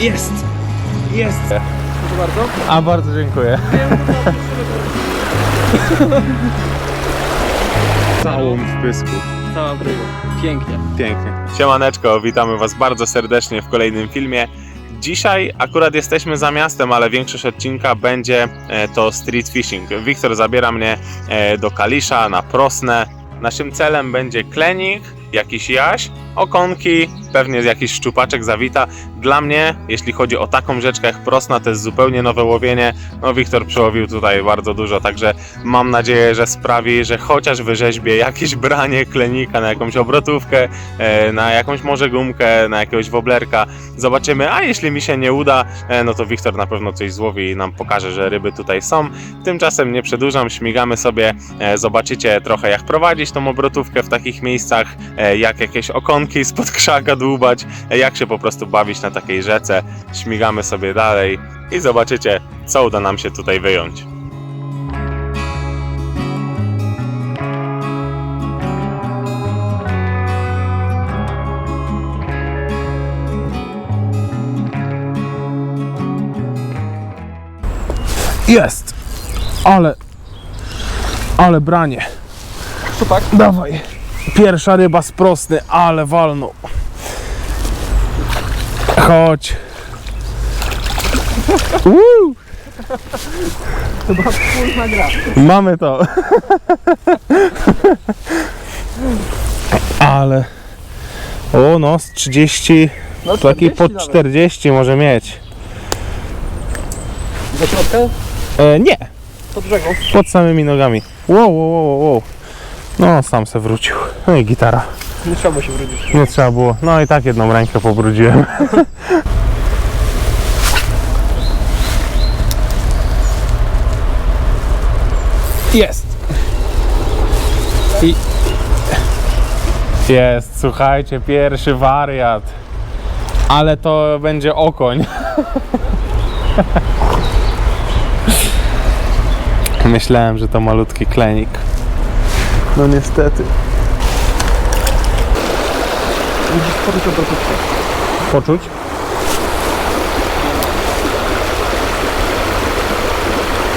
Jest! Jest! Proszę bardzo. A bardzo dziękuję. Całą w pysku. Cała bryła. Pięknie. Pięknie. Siemaneczko, witamy Was bardzo serdecznie w kolejnym filmie. Dzisiaj akurat jesteśmy za miastem, ale większość odcinka będzie e, to street fishing. Wiktor zabiera mnie e, do Kalisza na Prosnę. Naszym celem będzie klenik, jakiś jaś, okonki, pewnie jakiś szczupaczek zawita. Dla mnie, jeśli chodzi o taką rzeczkę jak Prosna, to jest zupełnie nowe łowienie. No Wiktor przełowił tutaj bardzo dużo, także mam nadzieję, że sprawi, że chociaż wyrzeźbię jakieś branie klenika na jakąś obrotówkę, e, na jakąś może gumkę, na jakiegoś woblerka. Zobaczymy, a jeśli mi się nie uda, e, no to Wiktor na pewno coś złowi i nam pokaże, że ryby tutaj są. Tymczasem nie przedłużam, śmigamy sobie, e, zobaczycie trochę jak prowadzić tą obrotówkę w takich miejscach, jak jakieś okonki spod krzaka dłubać, jak się po prostu bawić na takiej rzece. Śmigamy sobie dalej i zobaczycie, co uda nam się tutaj wyjąć. Jest! Ale... Ale branie. Szczupak. Dawaj. Pierwsza ryba z prosty, ale walną. Chodź. Woo! Chyba wspólna gra. Mamy to. Ale. O no, z 30, No, taki 40 pod nawet. 40 może mieć. Do środka? E, nie, Pod brzegą. pod samymi nogami. Wow, wow, wow, wow. No, sam se wrócił. No i gitara. Nie trzeba było się wrócić. Nie trzeba było. No i tak jedną rękę pobrudziłem. Jest. I... Jest, słuchajcie, pierwszy wariat. Ale to będzie okoń. Myślałem, że to malutki klenik. No niestety. Widzisz, podnieś obrotówkę. Poczuć?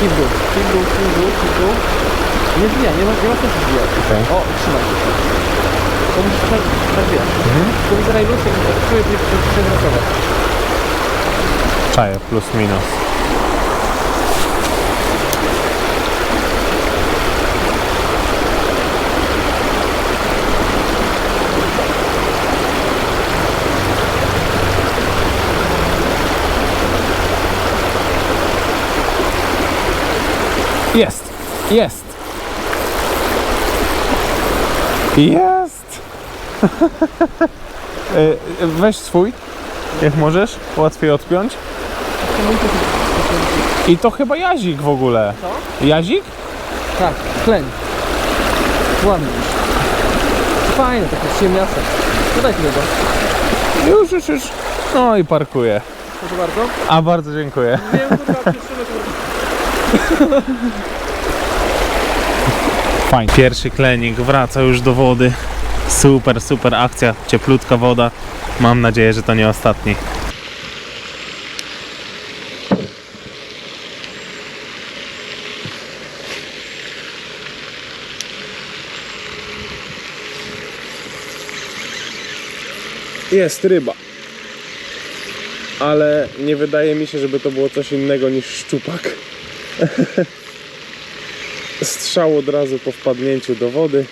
Dół, kij w dół. Nie zbijaj, nie ma, nie ma sensu zbijać. Okej. O, trzymaj się. To musisz prze- przebijać. To mi zaraz luz, jak czuję, że to przedrasować. Czaję, plus minus. Jest! Jest! E, Weź swój, jak możesz, łatwiej odpiąć. I to chyba jazik w ogóle. Co? Jazik? Tak, kleń. Ładnie. Fajne, takie ciemniaste. Dodaj tego. Już, już, już. No i parkuję. Proszę bardzo. A bardzo dziękuję. Kurwa, to Fajnie. Pierwszy klenik wraca już do wody. Super, super akcja. Cieplutka woda. Mam nadzieję, że to nie ostatni. Jest ryba. Ale nie wydaje mi się, żeby to było coś innego niż szczupak. Strzał od razu po wpadnięciu do wody.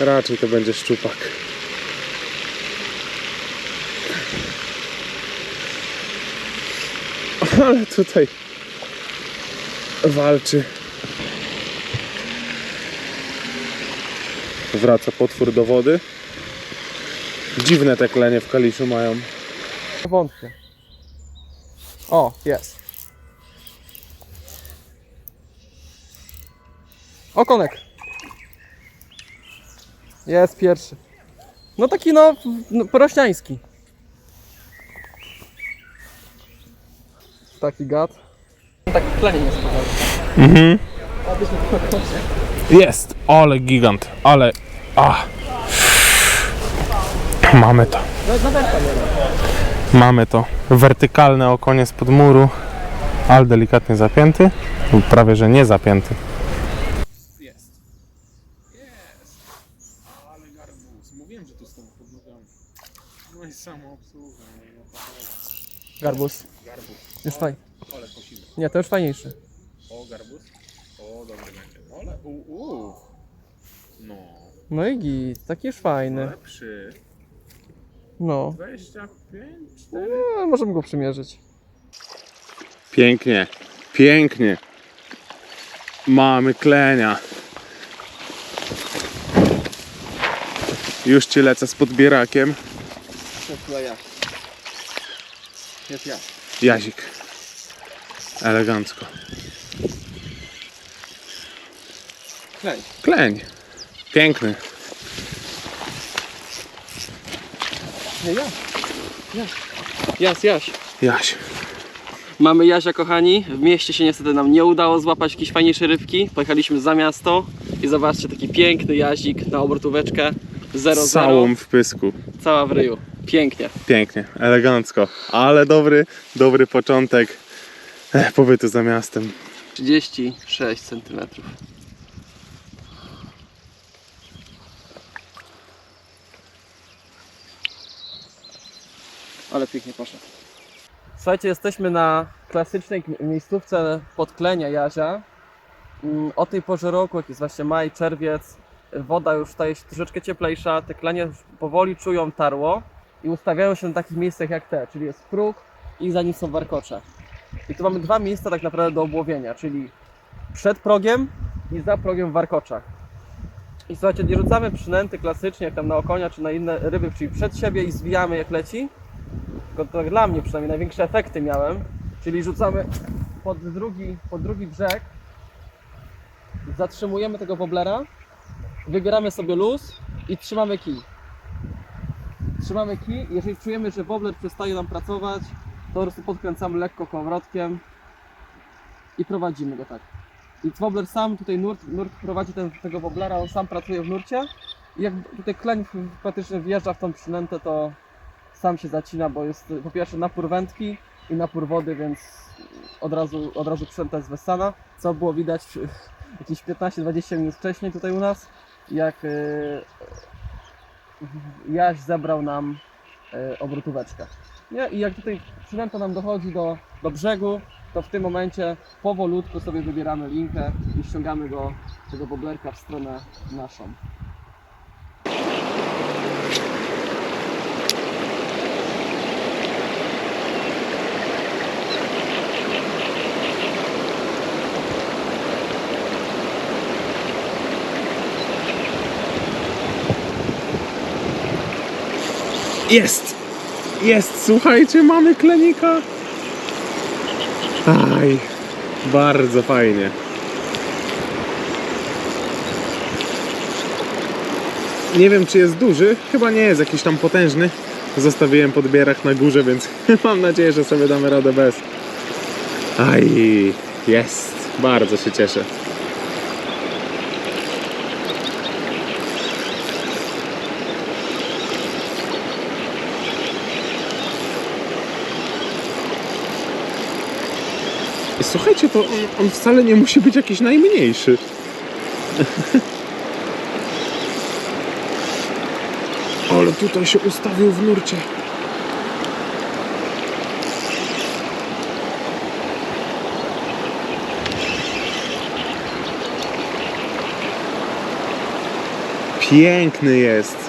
Raczej to będzie szczupak. Ale tutaj walczy. Wraca potwór do wody. Dziwne te klenie w Kaliszu mają. Wątpię. O, jest. Okonek. Jest pierwszy. No taki no, no porośniański. Taki gad. Tak klenie nie spadał. Mhm. Jest, ale gigant, ale... A. Mamy to. No. Mamy to wertykalne okonie spod muru, ale delikatnie zapięty, prawie że nie zapięty. Jest. Jest. Ale garbus. Mówiłem, że tu z tą podnogami. No i samoobsługa. no i naprawdę. Garbus. Garbus. Już fajnie. Ale posimy. Nie, to już fajniejszy. O, garbus. O, dobry będzie. Ale, u, u. No. No i git, taki już fajny. Lepszy. No. 25, 4. no możemy go przymierzyć. Pięknie, pięknie. Mamy klenia. Już ci lecę z podbierakiem. Chyba ja. Jest ja. Jazik. Elegancko. Klej. Kleń. Piękny. Nie, ja. Ja. Jas, Jaś. Jaś. Mamy Jasia, kochani. W mieście się niestety nam nie udało złapać jakieś fajniejsze rybki. Pojechaliśmy za miasto i zobaczcie, taki piękny jazik na obrotóweczkę. 0 Całą w pysku. Cała w ryju. Pięknie. Pięknie, elegancko. Ale dobry, dobry początek eh, pobytu za miastem. 36 cm. Ale pięknie poszedł. Słuchajcie, jesteśmy na klasycznej miejscówce podklenia Jazia. Mm, O tej porze roku, jak jest właśnie maj, czerwiec, woda już staje się troszeczkę cieplejsza, te klenie powoli czują tarło i ustawiają się na takich miejscach jak te, czyli jest próg i za nim są warkocze. I tu mamy dwa miejsca tak naprawdę do obłowienia, czyli przed progiem i za progiem w warkoczach. I słuchajcie, nie rzucamy przynęty klasycznie, jak tam na okonia czy na inne ryby, czyli przed siebie i zwijamy jak leci. Tylko to dla mnie przynajmniej największe efekty miałem. Czyli rzucamy pod drugi, pod drugi brzeg, zatrzymujemy tego woblera, wybieramy sobie luz i trzymamy kij. Trzymamy kij, jeżeli czujemy, że wobler przestaje nam pracować, to po prostu podkręcamy lekko kołowrotkiem i prowadzimy go tak. I wobbler sam, tutaj nurt, nurt prowadzi ten, tego wobblera, on sam pracuje w nurcie i jak tutaj kleń praktycznie wjeżdża w tą przynętę, to sam się zacina, bo jest po pierwsze napór wędki i napór wody, więc od razu, od razu przynęta jest wessana, co było widać jakieś 15-20 minut wcześniej tutaj u nas, jak yy, Jaś zebrał nam yy, obrotóweczkę. Nie? I jak tutaj przynęta nam dochodzi do, do brzegu, to w tym momencie powolutku sobie wybieramy linkę i ściągamy go, tego boblerka w stronę naszą. Jest! Jest, słuchajcie, mamy klenika. Aj, bardzo fajnie. Nie wiem, czy jest duży. Chyba nie jest jakiś tam potężny. Zostawiłem podbierak na górze, więc mam nadzieję, że sobie damy radę bez. Aj, jest. Bardzo się cieszę. Słuchajcie, to on, on wcale nie musi być jakiś najmniejszy. Ale tutaj się ustawił w nurcie. Piękny jest.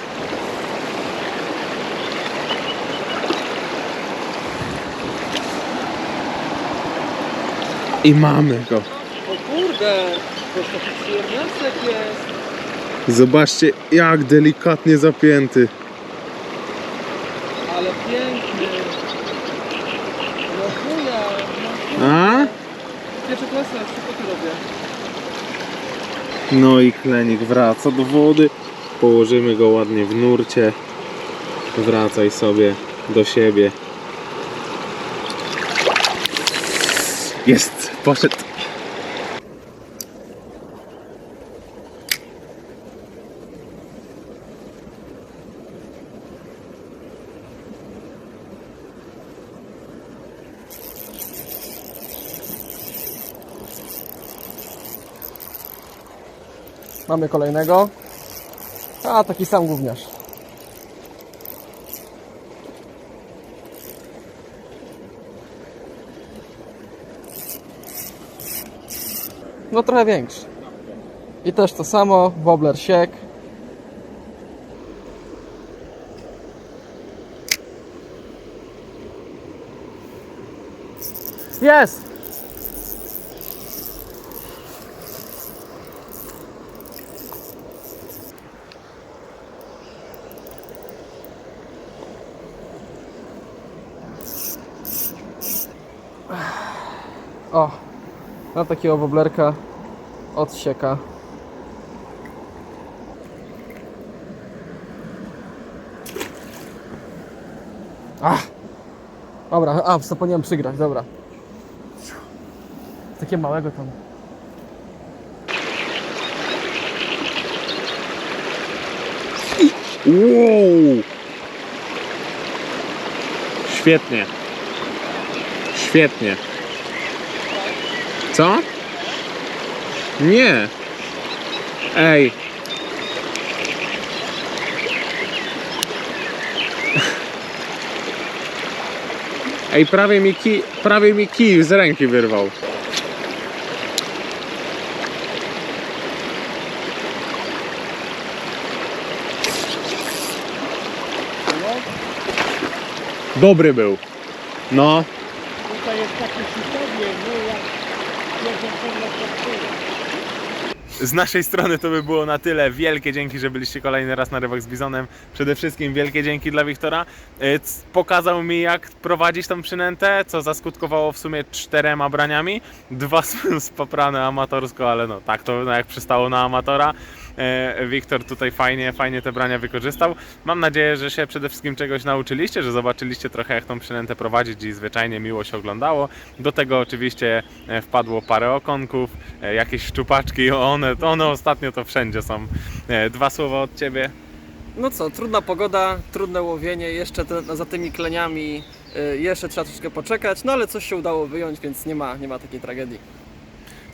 I mamy go. O kurde, to przyjemniaczek jest, Zobaczcie, jak delikatnie zapięty. ale piękny. No chuja, no chuja. A? Pierwsza klasa, tu robię. No i klenik wraca do wody. Położymy go ładnie w nurcie. Wracaj sobie do siebie. Jest, poszedł. Mamy kolejnego. A, taki sam gówniarz. No trochę większy. I też to samo, wobbler siek. Jest! O, na takiego woblerka odsieka. Ach! Dobra, a, zapomniałem przygrać, dobra. Takie małego tam. Uuu. Świetnie. Świetnie. Co? Nie. Ej. Ej, prawie mi, ki, prawie mi kij z ręki wyrwał. Dobry był. No. Tutaj jest takie sisowie, nie jak jeden pewno Z naszej strony to by było na tyle. Wielkie dzięki, że byliście kolejny raz na rybach z Bizonem. Przede wszystkim wielkie dzięki dla Wiktora. E, Pokazał mi jak prowadzić tą przynętę, co zaskutkowało w sumie czterema braniami. Dwa są spaprane amatorsko, ale no tak to no, jak przystało na amatora. E, Wiktor tutaj fajnie, fajnie te brania wykorzystał. Mam nadzieję, że się przede wszystkim czegoś nauczyliście, że zobaczyliście trochę jak tą przynętę prowadzić i zwyczajnie miło się oglądało. Do tego oczywiście e, wpadło parę okonków, e, jakieś szczupaczki, one, one ostatnio to wszędzie są. Dwa słowa od Ciebie. No co, trudna pogoda, trudne łowienie, jeszcze te, za tymi kleniami jeszcze trzeba troszkę poczekać, no ale coś się udało wyjąć, więc nie ma, nie ma takiej tragedii.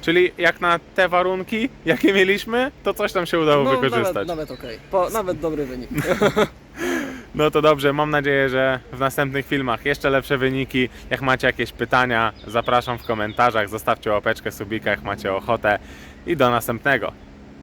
Czyli jak na te warunki, jakie mieliśmy, to coś tam się udało no, wykorzystać. Nawet, nawet okej, Po- nawet dobry wynik. No to dobrze, mam nadzieję, że w następnych filmach jeszcze lepsze wyniki. Jak macie jakieś pytania, zapraszam w komentarzach, zostawcie łapeczkę, subika, jak macie ochotę i do następnego.